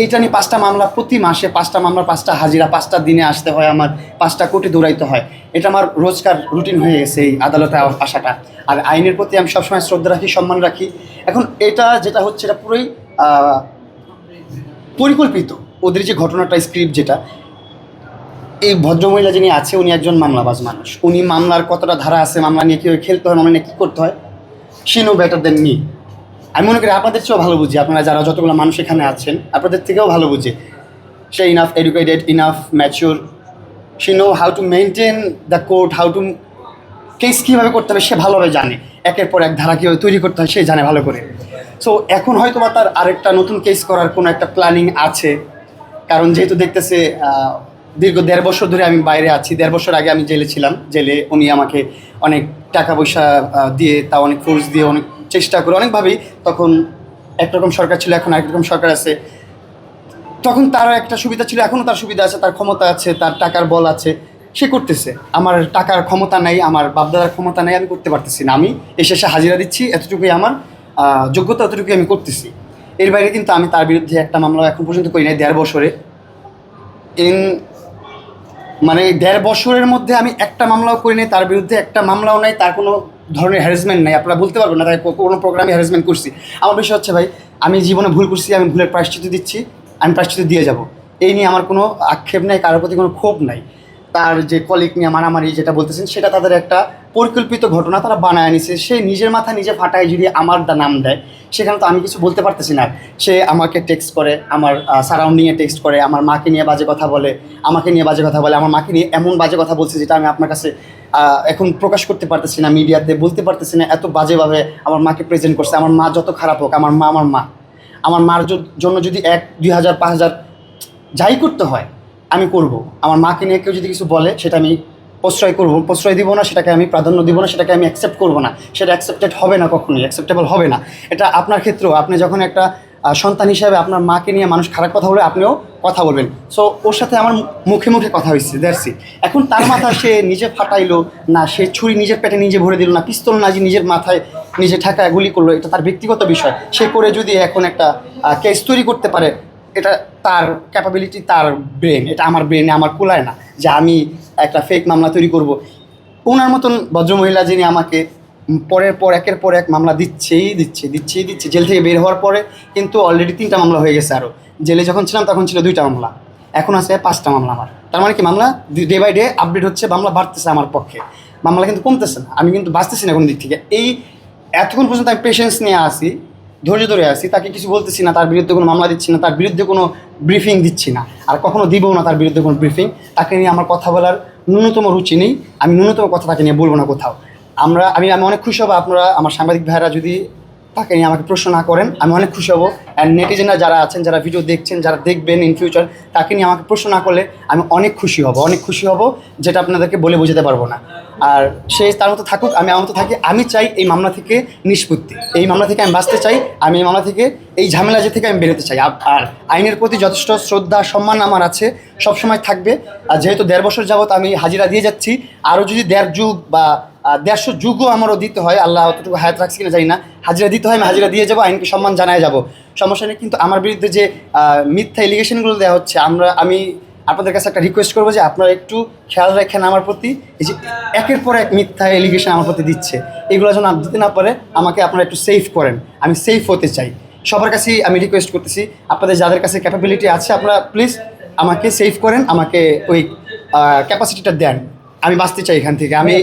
এইটা নিয়ে পাঁচটা মামলা প্রতি মাসে, পাঁচটা মামলা পাঁচটা হাজিরা, পাঁচটা দিনে আসতে হয় আমার, পাঁচটা কোটি দৌড়াইতে হয়। এটা আমার রোজকার রুটিন হয়ে গেছে এই আদালতে আসাটা। আর আইনের প্রতি আমি সবসময় শ্রদ্ধা রাখি, সম্মান রাখি। এখন এটা যেটা হচ্ছে, এটা পুরোই পরিকল্পিত। ওদের যে ঘটনাটা স্ক্রিপ্ট যেটা, এই ভদ্রমহিলা যিনি আছে, উনি একজন মামলাবাজ মানুষ। উনি মামলার কতটা ধারা আছে, মামলা নিয়ে কীভাবে খেলতে হয়, মামলা নিয়ে কী করতে হয়, সে নো বেটার দেন মি আমি মনে করি আপনাদের চেয়েও ভালো বুঝি, আপনারা যারা যতগুলো মানুষ এখানে আছেন, আপনাদের থেকেও ভালো বুঝে। সে enough educated enough mature say know how to maintain the court how to case কীভাবে করতে হবে, সে ভালোভাবে জানে। একের পর এক ধারা কীভাবে তৈরি করতে হয়, সে জানে ভালো করে। সো এখন হয়তো বা তার আরেকটা নতুন কেস করার কোনো একটা প্ল্যানিং আছে। কারণ যেহেতু দেখতেছে দীর্ঘ দেড় বছর ধরে আমি বাইরে আছি, দেড় বছর আগে আমি জেলে ছিলাম। জেলে উনি আমাকে অনেক টাকা পয়সা দিয়ে তা অনেক ফোর্স দিয়ে অনেক চেষ্টা করে অনেকভাবেই তখন একরকম সরকার ছিল, এখন আরেক রকম সরকার আছে। তখন তার একটা সুবিধা ছিল, এখনও তার সুবিধা আছে, তার ক্ষমতা আছে, তার টাকার বল আছে, সে করতেছে। আমার টাকার ক্ষমতা নেই, আমার বাপদাদার ক্ষমতা নেই, আমি করতে পারতেছি না। আমি এসে এসে হাজিরা দিচ্ছি, এতটুকুই আমার যোগ্যতা, এতটুকুই আমি করতেছি। এর বাইরে কিন্তু আমি তার বিরুদ্ধে একটা মামলা এখন পর্যন্ত করি নাই, দেড় বছরে। ইন মানে দেড় বছরের মধ্যে আমি একটা মামলাও করি নাই, তার বিরুদ্ধে একটা মামলাও নাই, তার কোনো ধরনের হ্যারাসমেন্ট নাই। আপনারা বলতে পারবেন না তাই কোনো প্রোগ্রামে হ্যারাসমেন্ট করছি। আমার বিষয় হচ্ছে ভাই, আমি জীবনে ভুল করছি, আমি ভুলের প্রায়শ্চিত দিচ্ছি, আমি প্রায়শ্চিত দিয়ে যাব। এই নিয়ে আমার কোনো আক্ষেপ নাই, কারোর প্রতি কোনো ক্ষোভ নাই। তার যে কলিক নিয়ে মারামারি যেটা বলতেছেন, সেটা তাদের একটা পরিকল্পিত ঘটনা তারা বানায় নিছে। সে নিজের মাথা নিজে ফাটায় যদি আমার নাম দেয়, সেখানে তো আমি কিছু বলতে পারতেছি না। সে আমাকে টেক্সট করে, আমার সারাউন্ডিংয়ে টেক্সট করে, আমার মাকে নিয়ে বাজে কথা বলে, আমাকে নিয়ে বাজে কথা বলে, আমার মাকে নিয়ে এমন বাজে কথা বলছে যেটা আমি আপনার কাছে এখন প্রকাশ করতে পারতেছি না মিডিয়াতে, বলতে পারতেছি না এত বাজেভাবে আমার মাকে প্রেজেন্ট করছে। আমার মা যত খারাপ হোক, আমার মা আমার মা। আমার মার জন্য যদি এক, দুই হাজার, পাঁচ হাজার যাই করতে হয়, আমি করব। আমার মাকে নিয়ে কেউ যদি কিছু বলে, সেটা আমি প্রশ্রয় করব, প্রশ্রয় দিব না, সেটাকে আমি প্রাধান্য দিব না, সেটাকে আমি অ্যাকসেপ্ট করব না। সেটা অ্যাকসেপ্টেড হবে না কখনোই অ্যাকসেপ্টেবল হবে না। এটা আপনার ক্ষেত্রেও, আপনি যখন একটা সন্তান হিসাবে আপনার মাকে নিয়ে মানুষ খারাপ কথা বলে, আপনিও কথা বলবেন। সো ওর সাথে আমার মুখে মুখে কথা হয়েছে দ্যাটসি এখন তার মাথা সে নিজে ফাটাইলো, না, সে ছুরি নিজের পেটে নিজে ভরে দিল, না, পিস্তল না যে নিজের মাথায় নিজে ঠাকায় গুলি করল, এটা তার ব্যক্তিগত বিষয়। সে করে যদি এখন একটা কেস তৈরি করতে পারে, এটা তার ক্যাপাবিলিটি তার ব্রেন এটা আমার ব্রেনে আমার কুলায় না। যে আমি একটা ফেক মামলা তৈরি করব। ওনার মতন ভদ্রমহিলা যিনি আমাকে পরের পর, একের পর এক মামলা দিচ্ছেই দিচ্ছে দিচ্ছেই দিচ্ছে। জেল থেকে বের হওয়ার পরে কিন্তু অলরেডি তিনটা মামলা হয়ে গেছে আরও জেলে যখন ছিলাম তখন ছিল দুইটা মামলা। এখন আছে পাঁচটা মামলা আমার। তার মানে কি মামলা ডে বাই ডে আপডেট হচ্ছে, মামলা বাড়তেছে আমার পক্ষে। মামলা কিন্তু কমতেছে না। আমি কিন্তু বাঁচতেছি না কোনো দিক থেকে। এই এতক্ষণ পর্যন্ত আমি পেশেন্স নিয়ে আসি ধৈর্য ধরে আছি, তাকে কিছু বলতেছি না, তার বিরুদ্ধে কোনো মামলা দিচ্ছি না, তার বিরুদ্ধে কোনো ব্রিফিং দিচ্ছি না, আর কখনো দিবও না তার বিরুদ্ধে কোনো ব্রিফিং তাকে নিয়ে আমার কথা বলার ন্যূনতম রুচি নেই, আমি ন্যূনতম কথা তাকে নিয়ে বলব না কোথাও। আমরা, আমি আমি অনেক খুশি হব আপনারা, আমার সাংবাদিক ভাইয়েরা যদি তাকে নিয়ে আমাকে প্রশ্ন না করেন, আমি অনেক খুশি হব। অ্যান্ড নেটিজেনরা যারা আছেন, যারা ভিডিও দেখছেন, যারা দেখবেন ইন ফিউচার তাকে নিয়ে আমাকে প্রশ্ন না করলে আমি অনেক খুশি হব, অনেক খুশি হব, যেটা আপনাদেরকে বলে বোঝাতে পারব না। আর সে তার মতো থাকুক, আমি আমার মতো থাকি, আমি চাই এই মামলা থেকে নিষ্পত্তি। এই মামলা থেকে আমি বাঁচতে চাই, আমি এই মামলা থেকে, এই ঝামেলা যে থেকে আমি বেরোতে চাই। আর আইনের প্রতি যথেষ্ট শ্রদ্ধা, সম্মান আমার আছে, সবসময় থাকবে। আর যেহেতু দেড় বছর যাবত আমি হাজিরা দিয়ে যাচ্ছি, আরও যদি দেড় যুগ বা দেড়শো যুগও আমারও দিতে হয়, আল্লাহ অতটুকু হায়াত রাখছি কিনা জানি না। হাজিরা দিতে হয়, আমি হাজিরা দিয়ে যাব, আইনকে সম্মান জানায় যাব। সমস্যা নেই, কিন্তু আমার বিরুদ্ধে যে মিথ্যা এলিগেশনগুলো দেওয়া হচ্ছে, আমরা, আমি আপনাদের কাছে একটা রিকোয়েস্ট করব যে আপনারা একটু খেয়াল রাখেন আমার প্রতি, এই যে একের পর এক মিথ্যা এলিগেশন আমার প্রতি দিচ্ছে। এগুলো যেন দিতে না পারে, আমাকে আপনারা একটু সেফ করেন। আমি সেফ হতে চাই। সবার কাছেই আমি রিকোয়েস্ট করতেছি, আপনাদের যাদের কাছে ক্যাপাবিলিটি আছে, আপনারা প্লিজ আমাকে সেভ করেন, আমাকে ওই ক্যাপাসিটিটা দেন। আমি বাঁচতে চাই এখান থেকে, আমি